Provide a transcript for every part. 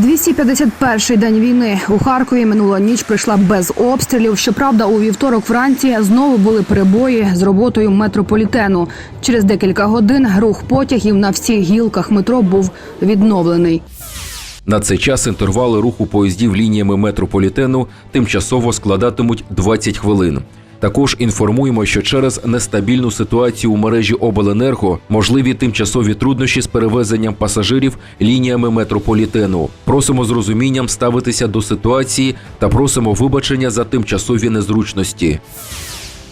251-й день війни у Харкові минула ніч прийшла без обстрілів. Щоправда, у вівторок вранці знову були перебої з роботою метрополітену. Через декілька годин рух потягів на всіх гілках метро був відновлений. На цей час інтервали руху поїздів лініями метрополітену тимчасово складатимуть 20 хвилин. Також інформуємо, що через нестабільну ситуацію у мережі обленерго можливі тимчасові труднощі з перевезенням пасажирів лініями метрополітену. Просимо з розумінням ставитися до ситуації та просимо вибачення за тимчасові незручності.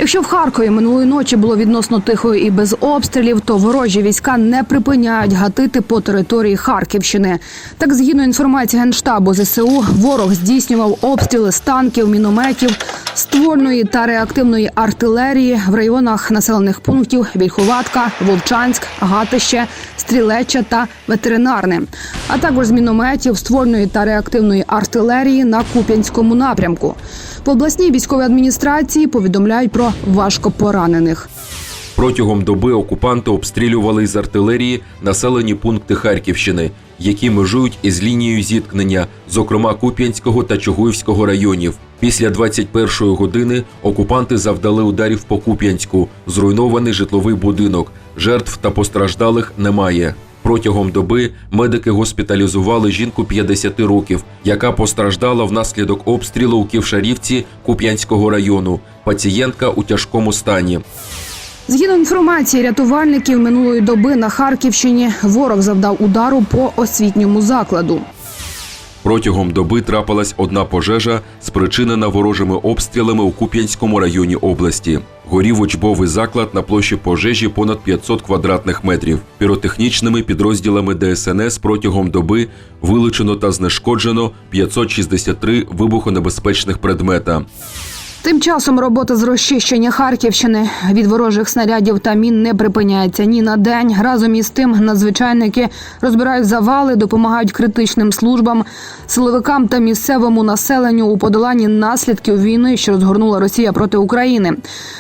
Якщо в Харкові минулої ночі було відносно тихо і без обстрілів, то ворожі війська не припиняють гатити по території Харківщини. Так, згідно інформації генштабу ЗСУ, ворог здійснював обстріли з танків, мінометів, ствольної та реактивної артилерії в районах населених пунктів Вільховатка, Вовчанськ, Гатище, Стрілеча та Ветеринарне, а також з мінометів, ствольної та реактивної артилерії на Куп'янському напрямку. В обласній військовій адміністрації повідомляють про важкопоранених. Протягом доби окупанти обстрілювали з артилерії населені пункти Харківщини, які межують із лінією зіткнення, зокрема Куп'янського та Чугуївського районів. Після 21-ї години окупанти завдали ударів по Куп'янську, зруйнований житловий будинок. Жертв та постраждалих немає. Протягом доби медики госпіталізували жінку 50 років, яка постраждала внаслідок обстрілу у Ківшарівці Куп'янського району. Пацієнтка у тяжкому стані. Згідно інформації рятувальників минулої доби на Харківщині, ворог завдав удару по освітньому закладу. Протягом доби трапилась одна пожежа, спричинена ворожими обстрілами у Куп'янському районі області. Горів учбовий заклад на площі пожежі понад 500 квадратних метрів. Піротехнічними підрозділами ДСНС протягом доби вилучено та знешкоджено 563 вибухонебезпечних предмета. Тим часом робота з розчищення Харківщини від ворожих снарядів та мін не припиняється ні на день. Разом із тим надзвичайники розбирають завали, допомагають критичним службам, силовикам та місцевому населенню у подоланні наслідків війни, що розгорнула Росія проти України.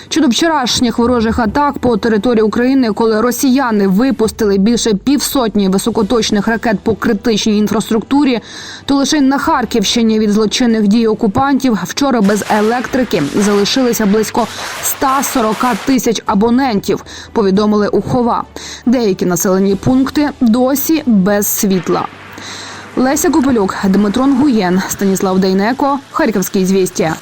Щодо вчорашніх ворожих атак по території України, коли росіяни випустили більше півсотні високоточних ракет по критичній інфраструктурі, то лише на Харківщині від злочинних дій окупантів вчора без електрики залишилися близько 140 тисяч абонентів. Повідомили у Хова. Деякі населені пункти досі без світла. Леся Копелюк, Дмитро Нгуєн, Станіслав Дейнеко, Харківські звістя.